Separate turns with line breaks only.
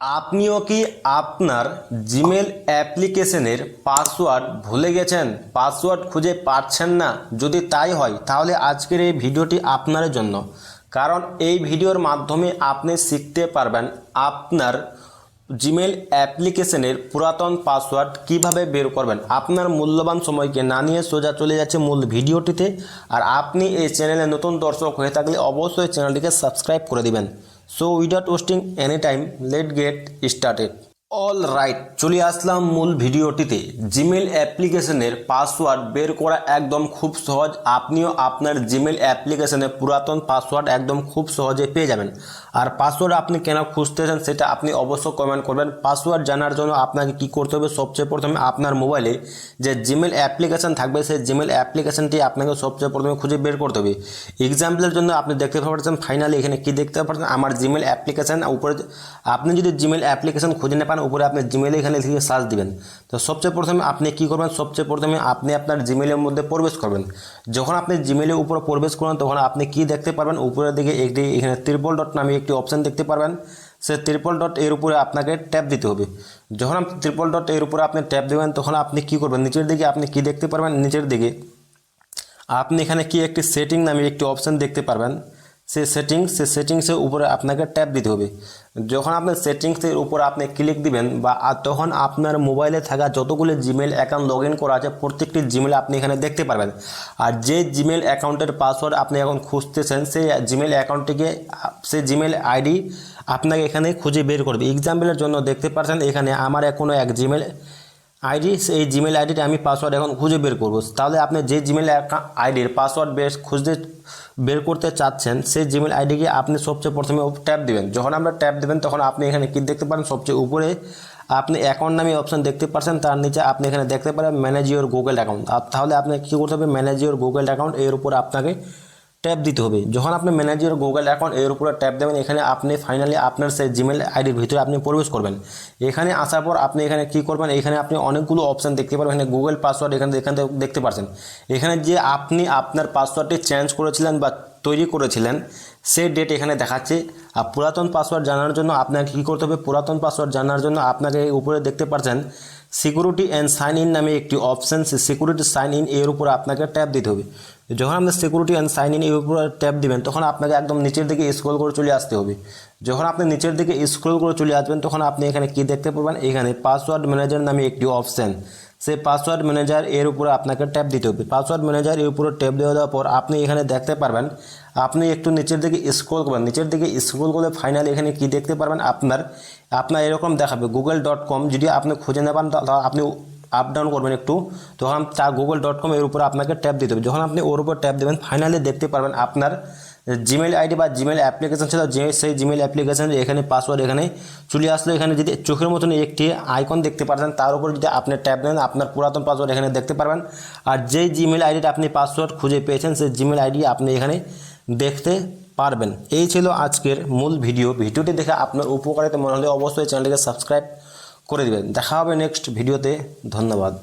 আপনিও কি আপনার জিমেল অ্যাপ্লিকেশনের পাসওয়ার্ড ভুলে গেছেন? পাসওয়ার্ড খুঁজে পাচ্ছেন না? যদি তাই হয়, তাহলে আজকের এই ভিডিওটি আপনার জন্য। কারণ এই ভিডিওর মাধ্যমে আপনি শিখতে পারবেন আপনার জিমেল অ্যাপ্লিকেশনের পুরাতন পাসওয়ার্ড কীভাবে বের করবেন। আপনার মূল্যবান সময়কে না নিয়ে সোজা চলে যাচ্ছে মূল ভিডিওটিতে। আর আপনি এই চ্যানেলে নতুন দর্শক হয়ে থাকলে অবশ্যই চ্যানেলটিকে সাবস্ক্রাইব করে দিবেন। So without wasting any time, let's get started. All right চলে আসলাম মূল ভিডিওটিতে। জিমেল অ্যাপ্লিকেশনের পাসওয়ার্ড বের করা একদম খুব সহজ। আপনিও আপনার জিমেল অ্যাপ্লিকেশনের পুরাতন পাসওয়ার্ড একদম খুব সহজে পেয়ে যাবেন। আর পাসওয়ার্ড আপনি কেন খুঁজতেছেন সেটা আপনি অবশ্যই কমেন্ট করবেন। পাসওয়ার্ড জানার জন্য আপনাকে কি করতে হবে? সবচেয়ে প্রথমে আপনার মোবাইলে যে জিমেল অ্যাপ্লিকেশন থাকবে, সেই জিমেল অ্যাপ্লিকেশনটি আপনাকে সবচেয়ে প্রথমে খুঁজে বের করতে হবে। এক্সাম্পলের জন্য আপনি দেখতে পাচ্ছেন ফাইনালি এখানে কি দেখতে পাচ্ছেন আমার জিমেল অ্যাপ্লিকেশন উপরে আপনি যদি জিমেল অ্যাপ্লিকেশন খুঁজে না পান উপরে আপনি জিমেলে এখানে লিখে সার্চ দিবেন। তো সবচেয়ে প্রথমে আপনি কি করবেন? সবচেয়ে প্রথমে আপনি আপনার জিমেলের মধ্যে প্রবেশ করবেন। যখন আপনি জিমেলের উপর প্রবেশ করবেন, তখন আপনি কি দেখতে পারবেন? উপরের দিকে একটি এখানে ত্রিপল ডট নামে একটি অপশন দেখতে পারবেন। সে ত্রিপল ডট এর উপরে আপনাকে ট্যাপ দিতে হবে। যখন আপনি ত্রিপল ডট এর উপরে আপনি ট্যাপ দেবেন, তখন আপনি কি করবেন? নিচের দিকে আপনি কি দেখতে পারবেন? নিচের দিকে আপনি এখানে কি একটি সেটিং নামে একটি অপশন দেখতে পারবেন। সে সেটিংস সে সেটিংসের উপরে আপনাকে ট্যাপ দিতে হবে। যখন আপনি সেটিংসের উপর আপনি ক্লিক দিবেন বা তখন আপনার মোবাইলে থাকা যতগুলো জিমেল অ্যাকাউন্ট লগ করা আছে, প্রত্যেকটি জিমেল আপনি এখানে দেখতে পারবেন। আর যে জিমেল অ্যাকাউন্টের পাসওয়ার্ড আপনি এখন খুঁজতেছেন সেই জিমেল অ্যাকাউন্টটিকে সেই জিমেল আইডি আপনাকে এখানে খুঁজে বের করবে। এক্সাম্পলের জন্য দেখতে পাচ্ছেন এখানে আমার এখনও এক জিমেল আইডি এই জিমেল আইডিটা আমি পাসওয়ার্ড এখন খুঁজে বের করব। তাহলে আপনি যে জিমেল আইডির পাসওয়ার্ড বের, খুঁজতে বের করতে চাচ্ছেন, সেই জিমেল আইডিকে আপনি সবচেয়ে প্রথমে ট্যাপ দিবেন। যখন আমরা ট্যাপ দেবেন, তখন আপনি এখানে কী দেখতে পারেন, সবচেয়ে উপরে আপনি অ্যাকাউন্ট নামে অপশন দেখতে পাচ্ছেন তার নিচে আপনি এখানে দেখতে পারেন ম্যানেজ ইউর গুগল অ্যাকাউন্ট আর তাহলে আপনি কী করতে হবে ম্যানেজ ইউর গুগল অ্যাকাউন্ট এর উপর আপনাকে ট্যাপ দিতে হবে। যখন আপনি ম্যানেজার গুগল অ্যাকাউন্ট এর উপরে ট্যাপ দেবেন, এখানে আপনি ফাইনালি আপনার সেই জিমেল আইডির ভিতরে আপনি প্রবেশ করবেন। এখানে আসার পর আপনি এখানে কি করবেন, এখানে আপনি অনেকগুলো অপশান দেখতে পারবেন। এখানে গুগল পাসওয়ার্ড এখানে এখান থেকে দেখতে পাচ্ছেন এখানে যে আপনি আপনার পাসওয়ার্ডটি চেঞ্জ করেছিলেন বা তৈরি করেছিলেন, সেই ডেট এখানে দেখাচ্ছে। আর পুরাতন পাসওয়ার্ড জানার জন্য আপনাকে কী করতে হবে, পুরাতন পাসওয়ার্ড জানার জন্য আপনাকে উপরে দেখতে পাচ্ছেন সিকিউরিটি অ্যান্ড সাইন ইন নামে একটি অপশান সিকিউরিটি সাইন ইন এর উপরে আপনাকে ট্যাপ দিতে হবে। যখন আপনি সিকিউরিটি অ্যান্ড সাইন ইন এর উপরে ট্যাপ দিবেন, তখন আপনাকে একদম নিচের দিকে স্ক্রল করে চলে আসতে হবে। যখন আপনি নিচের দিকে স্ক্রল করে চলে আসবেন, তখন আপনি এখানে কি দেখতে পারবেন? এখানে পাসওয়ার্ড ম্যানেজার নামে একটি অপশান সেই পাসওয়ার্ড ম্যানেজার এর উপরে আপনাকে ট্যাপ দিতে হবে। পাসওয়ার্ড ম্যানেজার এর উপরে ট্যাপ দেওয়া দেওয়ার পর আপনি এখানে দেখতে পারবেন, আপনি একটু নিচের দিকে স্ক্রল করবেন। নিচের দিকে স্ক্রল করলে ফাইনালি এখানে কি দেখতে পারবেন? আপনার আপনার এরকম দেখাবে। গুগল ডট কম যদি আপনি খুঁজে না পান তাহলে আপনি আপ ডাউন করবেন একটু তখন তা গুগল ডট কম এর উপরে আপনাকে ট্যাপ দিতে হবে। যখন আপনি ওর উপর ট্যাপ দেবেন ফাইনালি দেখতে পারবেন আপনার জিমেল আইডি বা জিমেল অ্যাপ্লিকেশন ছিল, যে সেই জিমেল অ্যাপ্লিকেশন এখানে পাসওয়ার্ড এখানে চলে আসলো। এখানে যদি চোখের মতন একটি আইকন দেখতে পারবেন তার উপর যদি আপনি ট্যাপ দেন, আপনার পুরাতন পাসওয়ার্ড এখানে দেখতে পারবেন। আর যেই জিমেল আইডিটা আপনি পাসওয়ার্ড খুঁজে পেয়েছেন, সেই জিমেল আইডি আপনি এখানে দেখতে পারবেন। এই ছিল আজকের মূল ভিডিও ভিডিওটি দেখে আপনার উপকারিতা মনে হলে অবশ্যই চ্যানেলটিকে সাবস্ক্রাইব করে দেবেন। দেখা হবে নেক্সট ভিডিওতে ধন্যবাদ।